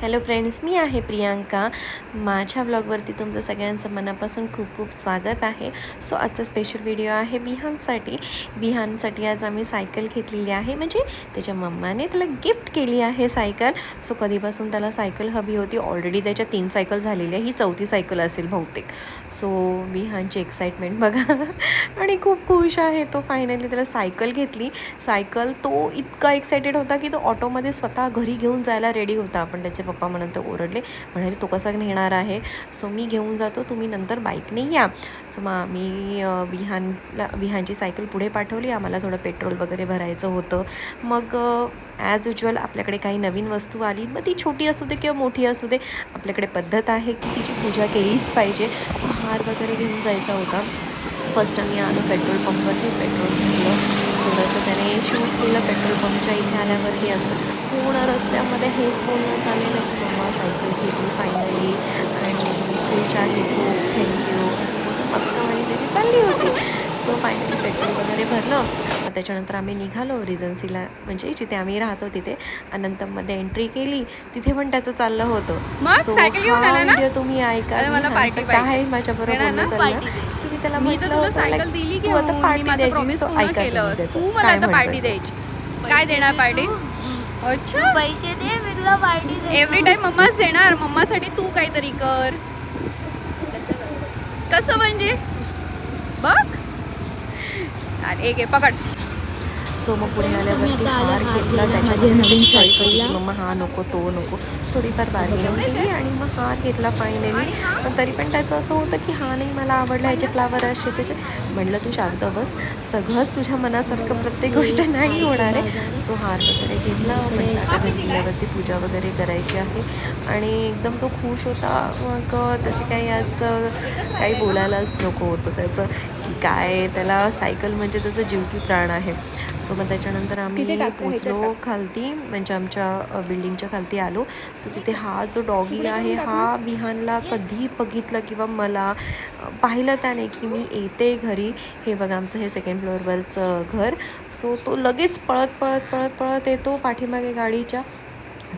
Hello friends मी आहे प्रियांका. माझ्या ब्लॉगवरती तुमचं सगळ्यांचं मनापासून खूप खूप स्वागत आहे. सो आजचा स्पेशल व्हिडिओ आहे बिहानसाठी. बिहानसाठी आज आम्ही सायकल घेतलेली आहे. म्हणजे त्याच्या मम्माने त्याला गिफ्ट केली आहे सायकल सो कधीपासून त्याला सायकल हवी होती? ऑलरेडी त्याच्या तीन सायकल झालेल्या ही चौथी सायकल असेल बहुतेक. सो बिहानची एक्साइटमेंट बघा. आणि खूप खुश आहे तो फायनली त्याला सायकल घेतली. सायकल तो इतका एक्सायटेड होता की तो ऑटोमध्ये स्वतः घरी घेऊन जायला रेडी होता. आपण त्याच्या पप्पा म्हणून तर ओरडले. म्हणाले तो कसा नेणार आहे? सो मी घेऊन जातो. तुम्ही नंतर बाईकने या. सो मग आम्ही विहानला विहानची सायकल पुढे पाठवली. आम्हाला थोडं पेट्रोल वगैरे भरायचं होतं. मग ॲज युजल आपल्याकडे काही नवीन वस्तू आली. मग ती छोटी असू दे किंवा मोठी असू दे आपल्याकडे पद्धत आहे की तिची पूजा केलीच पाहिजे. सो हार वगैरे घेऊन जायचा होता. फर्स्ट आम्ही आलो पेट्रोल पंपवरती पेट्रोल थोडंसं त्याने शूट केलं पेट्रोल पंपच्या इथे आल्यावरती आमचं पूर्ण रस्त्यामध्ये हेच बोलणं चाललेलं की मम्मा सायकल घेतली फायनली आणि खुश आहे थँक्यू असं तसं मस्त आणि त्याची चालली होती. सो फायनली पेट्रोल वगैरे भरलं. त्याच्यानंतर आम्ही निघालो रिजन्सीला म्हणजे जिथे आम्ही राहतो तिथे. अनंतमध्ये एंट्री केली. तिथे पण त्याचं चाललं होतं. हा ना? video तुम्ही ऐका. काय माझ्याबरोबर चाललं? त्याला मी तर तुला सायकल दिली तू आता पार्टी माझं प्रॉमिस पूर्ण केलं. तू मला आता पार्टी? द्यायची. काय देणार पार्टी अच्छा. पैसे दे मी तुला पार्टी दे एव्हरी टाइम मम्माच देणार. मम्मासाठी तू काहीतरी कर. कसं म्हणजे? बघ. चाल एक आहे पकड. सो मग पुढे आल्यावरती हार घेतला त्याच्यामध्ये नवीन चॉईस होती मम्मा हा नको तो नको. थोडीफार बार्गेनिंग केली आणि मग हार घेतला फायनली? पण तरी पण त्याचं असं होतं की हा नाही मला आवडला ह्याचे फ्लावर असे त्याचे. म्हणलं तू शांत बस. सगळंच तुझ्या मनासारखं प्रत्येक गोष्ट नाही होणार आहे. सो हार वगैरे घेतला. म्हटलं आता गेल्यावरती पूजा वगैरे करायची आहे. आणि एकदम तो खुश होता. मग त्याची काही आज काही बोलायलाच नको होतं त्याचं. की काय त्याला सायकल म्हणजे त्याचं जीव की प्राण आहे. सो मग त्याच्यानंतर आम्ही पोचलो खालती म्हणजे आमच्या बिल्डिंगच्या खालती आलो. सो तिथे हा जो डॉगी आहे हा विहानला कधी बघितलं किंवा मला पाहिलं त्याने की मी येते घरी. हे बघा आमचं हे सेकंड फ्लोअरवरचं घर. सो तो लगेच पळत पळत पळत पळत येतो पाठीमागे गाडीच्या.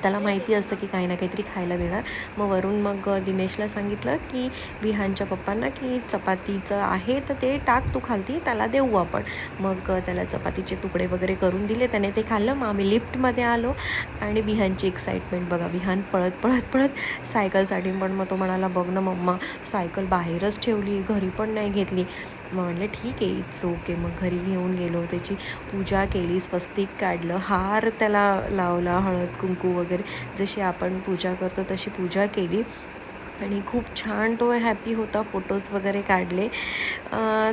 त्याला माहिती असतं की काही ना काहीतरी खायला देणार. मग वरून मग दिनेशला सांगितलं की विहानच्या पप्पांना की चपातीचं आहे तर ते टाक तू खालती त्याला देऊ आपण. मग त्याला चपातीचे तुकडे वगैरे करून दिले. त्याने ते खाल्लं. मग आम्ही लिफ्टमध्ये आलो आणि विहानची एक्साइटमेंट बघा. विहान पळत पळत पळत सायकलसाठी पण मग तो म्हणाला बघ ना मम्मा सायकल बाहेरच ठेवली घरी पण नाही घेतली. मग म्हणलं ठीक आहे इट्स ओके मग घरी घेऊन गेलो त्याची पूजा केली स्वस्तिक काढलं हार त्याला लावला हळद कुंकू वगैरे. जशी आपण पूजा करतो तशी पूजा केली. आणि खूप छान तो हॅपी होता फोटोज वगैरे काढले.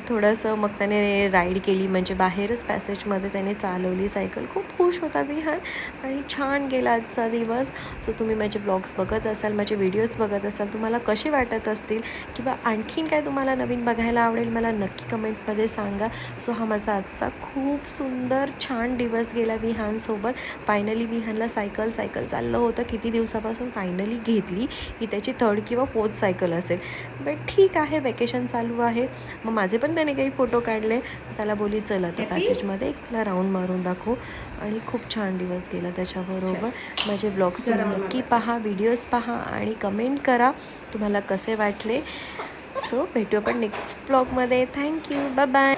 थोडंसं मग त्याने राईड केली म्हणजे बाहेरच पॅसेजमध्ये त्याने चालवली सायकल खूप खुश होता विहान आणि छान गेला आजचा दिवस. सो तुम्ही माझे ब्लॉग्स बघत असाल माझे व्हिडिओज बघत असाल तुम्हाला कसे वाटत असतील? किंवा आणखीन काय तुम्हाला नवीन बघायला आवडेल मला नक्की कमेंटमध्ये सांगा. सो हा माझा आजचा खूप सुंदर छान दिवस गेला विहानसोबत फायनली विहानला सायकल सायकल चाललं होतं. किती दिवसापासून फायनली घेतली. ही त्याची थर्ड किंवा फोर्थ सायकल असेल. बट ठीक आहे वेकेशन चालू आहे. मग माझे पण त्याने काही फोटो काढले. त्याला बोली चल आता पॅसेजमध्ये एक तुला राऊंड मारून दाखवू. आणि खूप छान दिवस गेला त्याच्याबरोबर. माझे ब्लॉग्स तुम्ही नक्की पहा व्हिडिओज पहा आणि कमेंट करा तुम्हाला कसे वाटले. सो भेटू आपण नेक्स्ट ब्लॉगमध्ये थँक्यू बाय बाय